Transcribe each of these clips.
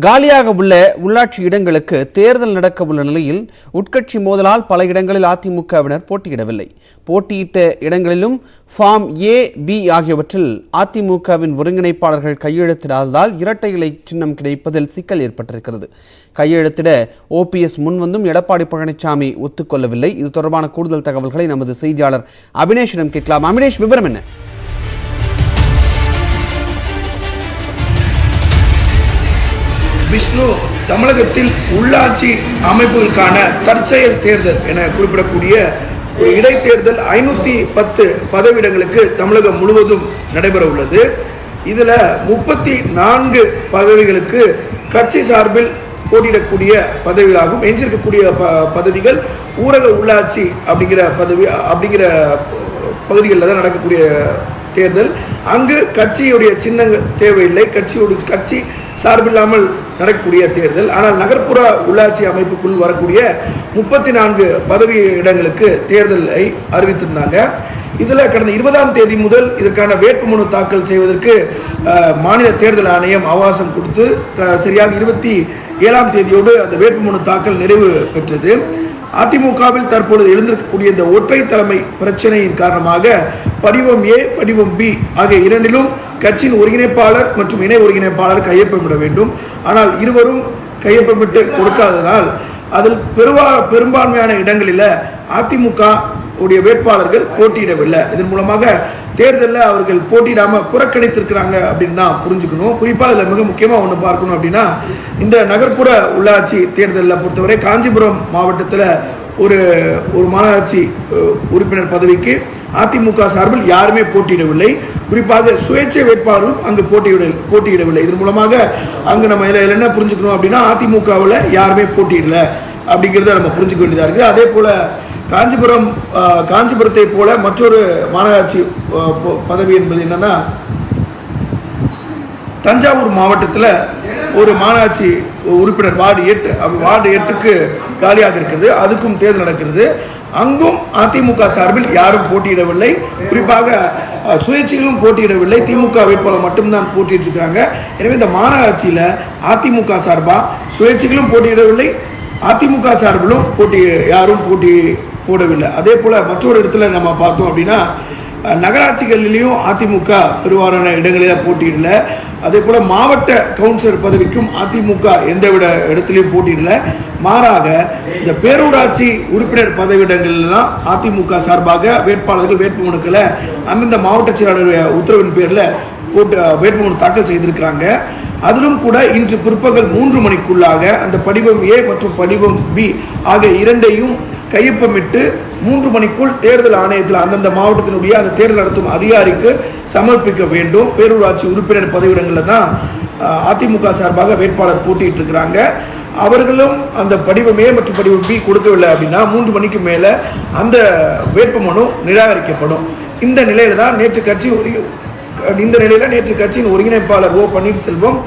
காலியாக உள்ள உள்ளாட்சி இடங்களுக்கு தேர்தல் நடக்க உள்ள நிலையில் உட்கட்சி மோதலால் பல இடங்களில் அதிமுகவினர் போட்டியிடவில்லை. போட்டியிட்ட இடங்களிலும் ஃபார்ம் ஏ பி ஆகியவற்றில் அதிமுகவின் ஒருங்கிணைப்பாளர்கள் கையெழுத்திடாததால் இரட்டை இலை சின்னம் கிடைப்பதில் சிக்கல் ஏற்பட்டிருக்கிறது. கையெழுத்திட ஓபிஎஸ் முன்வந்தும் எடப்பாடி பழனிசாமி ஒத்துக்கொள்ளவில்லை. இது தொடர்பான கூடுதல் தகவல்களை நமது செய்தியாளர் அபினேஷிடம் கேட்கலாம். அபினேஷ் விவரம் என்ன? விஷ்ணு தமிழகத்தில் உள்ளாட்சி அமைப்புகளுக்கான தற்செயல் தேர்தல் என குறிப்பிடக்கூடிய ஒரு இடைத்தேர்தல் ஐநூற்றி பத்து பதவியிடங்களுக்கு தமிழகம் முழுவதும் நடைபெற உள்ளது. இதில் முப்பத்தி நான்கு பதவிகளுக்கு கட்சி சார்பில் போட்டியிடக்கூடிய பதவிகளாகும் எஞ்சிருக்கக்கூடிய ப பதவிகள் ஊரக உள்ளாட்சி அப்படிங்கிற பதவி அப்படிங்கிற பகுதிகளில் தான் நடக்கக்கூடிய தேர்தல். அங்கு கட்சியுடைய சின்னங்கள் தேவையில்லை. கட்சியோட கட்சி சார்பில்லாமல் நடக்கக்கூடிய தேர்தல். ஆனால் நகர்ப்புற உள்ளாட்சி அமைப்புக்குள் வரக்கூடிய முப்பத்தி நான்கு பதவி இடங்களுக்கு தேர்தலை அறிவித்திருந்தாங்க. இதில் கடந்த இருபதாம் தேதி முதல் இதற்கான வேட்புமனு தாக்கல் செய்வதற்கு அஹ், மாநில தேர்தல் ஆணையம் அவகாசம் கொடுத்து சரியாக இருபத்தி ஏழாம் தேதியோடு அந்த வேட்புமனு தாக்கல் நிறைவு பெற்றது. அதிமுகவில் தற்பொழுது எழுந்திருக்கக்கூடிய இந்த ஒற்றை தலைமை பிரச்சனையின் காரணமாக படிவம் ஏ படிவம் பி ஆகிய இரண்டிலும் கட்சியின் ஒருங்கிணைப்பாளர் மற்றும் இணை ஒருங்கிணைப்பாளர் கையொப்பமிட வேண்டும். ஆனால் இருவரும் கையொப்பமிட்டு கொடுக்காததால் அதில் பெருவா பெரும்பான்மையான இடங்களில் அதிமுக உடைய வேட்பாளர்கள் போட்டியிடவில்லை. இதன் மூலமாக தேர்தலில் அவர்கள் போட்டியிடாமல் புறக்கணித்திருக்கிறாங்க அப்படின்னு தான் புரிஞ்சுக்கணும். குறிப்பாக இதில் மிக முக்கியமாக ஒன்று பார்க்கணும் அப்படின்னா இந்த நகர்ப்புற உள்ளாட்சி தேர்தலில் பொறுத்தவரை காஞ்சிபுரம் மாவட்டத்தில் ஒரு ஒரு மாநகராட்சி உறுப்பினர் பதவிக்கு அதிமுக சார்பில் யாருமே போட்டியிடவில்லை. குறிப்பாக சுயேட்சை வேட்பாளரும் அங்கு போட்டியிட போட்டியிடவில்லை. இதன் மூலமாக அங்கு நம்ம இதில் என்ன புரிஞ்சுக்கணும் அப்படின்னா அதிமுகவில் யாருமே போட்டியிடல அப்படிங்கிறத நம்ம புரிஞ்சுக்க வேண்டியதாக இருக்குது. அதே போல் காஞ்சிபுரம் காஞ்சிபுரத்தை போல மற்றொரு மாநகராட்சி பதவி என்பது என்னன்னா தஞ்சாவூர் மாவட்டத்தில் ஒரு மாநாட்சி உறுப்பினர் வார்டு எட்டு வார்டு எட்டுக்கு காலியாக இருக்கிறது அதுக்கும் தேர்தல் நடக்கிறது. அங்கும் அதிமுக சார்பில் யாரும் போட்டியிடவில்லை. குறிப்பாக சுயேட்சிகளும் சுயேட்சைகளும் போட்டியிடவில்லை. திமுக வேட்பாளர் மட்டும்தான் போட்டியிட்டு இருக்கிறாங்க. எனவே இந்த மாநகராட்சியில் அதிமுக சார்பாக சுயேட்சைகளும் போட்டியிடவில்லை. அதிமுக சார்பிலும் போட்டி யாரும் போட்டி போடவில்லை. அதே போல் மற்றொரு இடத்துல நம்ம பார்த்தோம் அப்படின்னா நகராட்சிகளிலையும் அதிமுக பெருவாரான இடங்களில் போட்டியிடல. அதே போல் மாவட்ட கவுன்சிலர் பதவிக்கும் அதிமுக எந்தவித இடத்துலையும் போட்டியிடல மாறாக இந்த பேரூராட்சி உறுப்பினர் பதவியிடங்களில் தான் அதிமுக சார்பாக வேட்பாளர்கள் வேட்புமனுக்களை அந்தந்த மாவட்ட செயலாளருடைய உத்தரவின் பேரில் போட்டு வேட்புமனு தாக்கல் செய்திருக்கிறாங்க. அதிலும் கூட இன்று பிற்பகல் மூன்று மணிக்குள்ளாக அந்த படிவம் ஏ மற்றும் படிவம் பி ஆகிய இரண்டையும் கையொப்பமிட்டு மூன்று மணிக்குள் தேர்தல் ஆணையத்தில் அந்தந்த மாவட்டத்தினுடைய அந்த தேர்தல் நடத்தும் அதிகாரிக்கு சமர்ப்பிக்க வேண்டும். பேரூராட்சி உறுப்பினர் பதவியிடங்களில் தான் அதிமுக சார்பாக வேட்பாளர் போட்டிட்டு இருக்கிறாங்க. அவர்களும் அந்த படிவம் ஏ மற்றும் படிவம் பி கொடுக்கவில்லை அப்படின்னா மூன்று மணிக்கு மேலே அந்த வேட்புமனு நிராகரிக்கப்படும். இந்த நிலையில் தான் நேற்று கட்சி ஒரு இந்த நிலையில் நேற்று கட்சியின் ஒருங்கிணைப்பாளர் ஓ பன்னீர்செல்வம்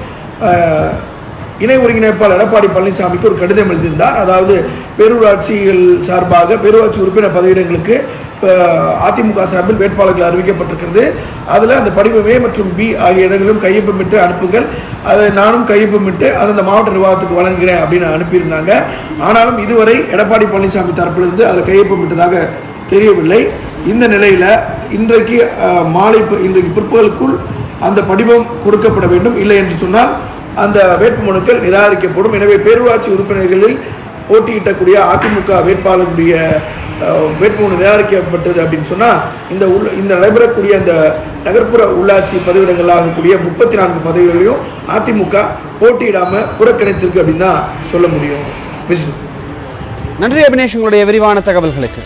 இணை ஒருங்கிணைப்பாளர் எடப்பாடி பழனிசாமிக்கு ஒரு கடிதம் எழுதியிருந்தார். அதாவது பேரூராட்சிகள் சார்பாக பேரூராட்சி உறுப்பினர் பதவியிடங்களுக்கு அதிமுக சார்பில் வேட்பாளர்கள் அறிவிக்கப்பட்டிருக்கிறது. அதில் அந்த படிவம் ஏ மற்றும் பி ஆகிய இடங்களும் கையொப்பமிட்டு அனுப்புங்கள். அதை நானும் கையொப்பமிட்டு அந்தந்த அந்த மாவட்ட நிர்வாகத்துக்கு வழங்குகிறேன் அப்படின்னு அனுப்பியிருந்தாங்க. ஆனாலும் இதுவரை எடப்பாடி பழனிசாமி தரப்பிலிருந்து அதில் கையொப்பமிட்டதாக தெரியவில்லை. இந்த நிலையில் இன்றைக்கு மாலை இன்றைக்கு பிற்பகலுக்குள் அந்த படிவம் கொடுக்கப்பட வேண்டும். இல்லை என்று சொன்னால் அந்த வேட்புமனுக்கள் நிராகரிக்கப்படும். எனவே பேரூராட்சி உறுப்பினர்களில் போட்டியிட்டக்கூடிய அதிமுக வேட்பாளருடைய வேட்புமனு நிராகரிக்கப்பட்டது அப்படின்னு சொன்னால் இந்த உள் இந்த நடைபெறக்கூடிய அந்த நகர்ப்புற உள்ளாட்சி பதவியிடங்களாகக்கூடிய முப்பத்தி நான்கு பதவிகளையும் அதிமுக போட்டியிடாமல் புறக்கணித்திருக்கு அப்படின்னு தான் சொல்ல முடியும். விஷ்ணு நன்றி அபினேஷ் உங்களுடைய விரிவான தகவல்களுக்கு.